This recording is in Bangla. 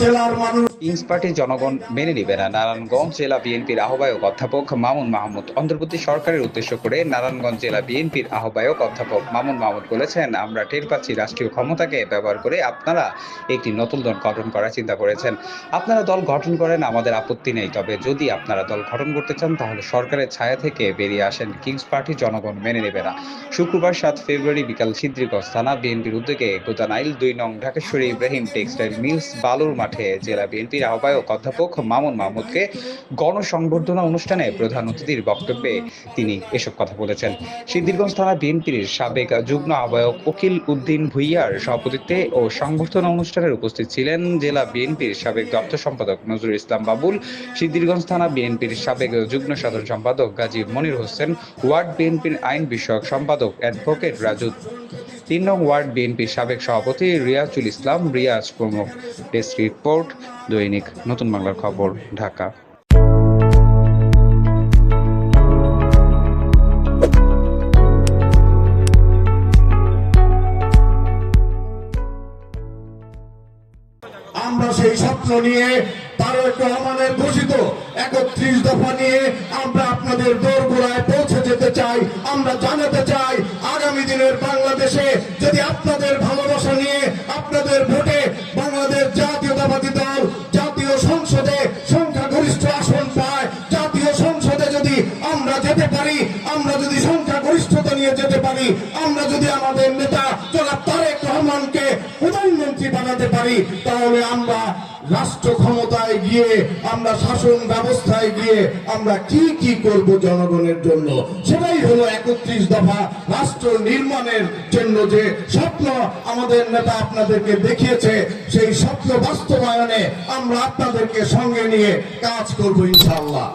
জেলার মানুষ কিংস পার্টির জনগণ মেনে নেবে না। নারায়ণগঞ্জ জেলা বিএনপির আহ্বায়ক অধ্যাপক মামুন মাহমুদ। অন্তর্বর্তী সরকারের উদ্দেশ্য করে নারায়ণগঞ্জ জেলা বিএনপির আহ্বায়ক অধ্যাপক মামুন মাহমুদ বলেছেন, আমরা টের পাচ্ছি রাষ্ট্রীয় ক্ষমতাকে ব্যবহার করে আপনারা একটি নতুন দল গঠন করার চিন্তা করেছেন। আপনারা দল গঠন করেন, আমাদের আপত্তি নেই। তবে যদি আপনারা দল গঠন করতে চান, তাহলে সরকারের ছায়া থেকে বেরিয়ে আসেন। কিংস পার্টি জনগণ মেনে নেবে না। শুক্রবার সাত ফেব্রুয়ারি বিকাল সিদ্ধিরগঞ্জ থানা বিএনপির উদ্যোগে গোদানাইল দুই নং ঢাকেশ্বরী ইব্রাহিম টেক্সটাইল মিলস বালুর মাঠে জেলা বিএনপির আহ্বায়ক অধ্যাপক মামুন মাহমুদকে গণসংবর্ধনা অনুষ্ঠানে প্রধান অতিথির বক্তব্যে তিনি এসব কথা বলেছেন। সিদ্ধিরগঞ্জ থানা বিএনপির সাবেক যুগ্ম আহ্বায়ক উকিল উদ্দিন ভুইয়ার সভাপতিত্বে ও সংবর্ধনা অনুষ্ঠানের উপস্থিত ছিলেন জেলা বিএনপির সাবেক দপ্তর সম্পাদক নজরুল ইসলাম বাবুল, সিদ্ধিরগঞ্জ থানা বিএনপির সাবেক যুগ্ম সাধারণ সম্পাদক গাজী মনির হোসেন, ওয়ার্ড বিএনপির আইন বিষয়ক সম্পাদক অ্যাডভোকেট রাজু তিন নং ওয়ার্ড বিএনপির সাবেক সভাপতি রিয়াজুল ইসলাম রিয়াজ প্রমুখ ডেস্ক রিপোর্ট, দৈনিক নতুন বাংলার খবর, ঢাকা। আমরা সেই স্বপ্ন নিয়ে রহমানের ঘোষিত একত্রিশ দফা নিয়ে আমরা আপনাদের দোরগোড়ায় পৌঁছে যেতে চাই। আমরা দিনের বাংলাদেশে যদি আপনাদের ভালোবাসা নিয়ে আপনাদের ভোটে বাংলাদেশ জাতীয়তাবাদী দল নিয়ে যেতে পারি। আমরা যদি আমাদের নেতা জনাব তারেক রহমানকে প্রধানমন্ত্রী বানাতে পারি, তাহলে আমরা রাষ্ট্র ক্ষমতায় গিয়ে, আমরা শাসন ব্যবস্থায় গিয়ে আমরা কি কি করব জনগণের জন্য? সেটাই হলো একত্রিশ দফা রাষ্ট্র নির্মাণের জন্য যে স্বপ্ন আমাদের নেতা আপনাদেরকে দেখিয়েছে, সেই স্বপ্ন বাস্তবায়নে আমরা আপনাদেরকে সঙ্গে নিয়ে কাজ করব ইনশাআল্লাহ।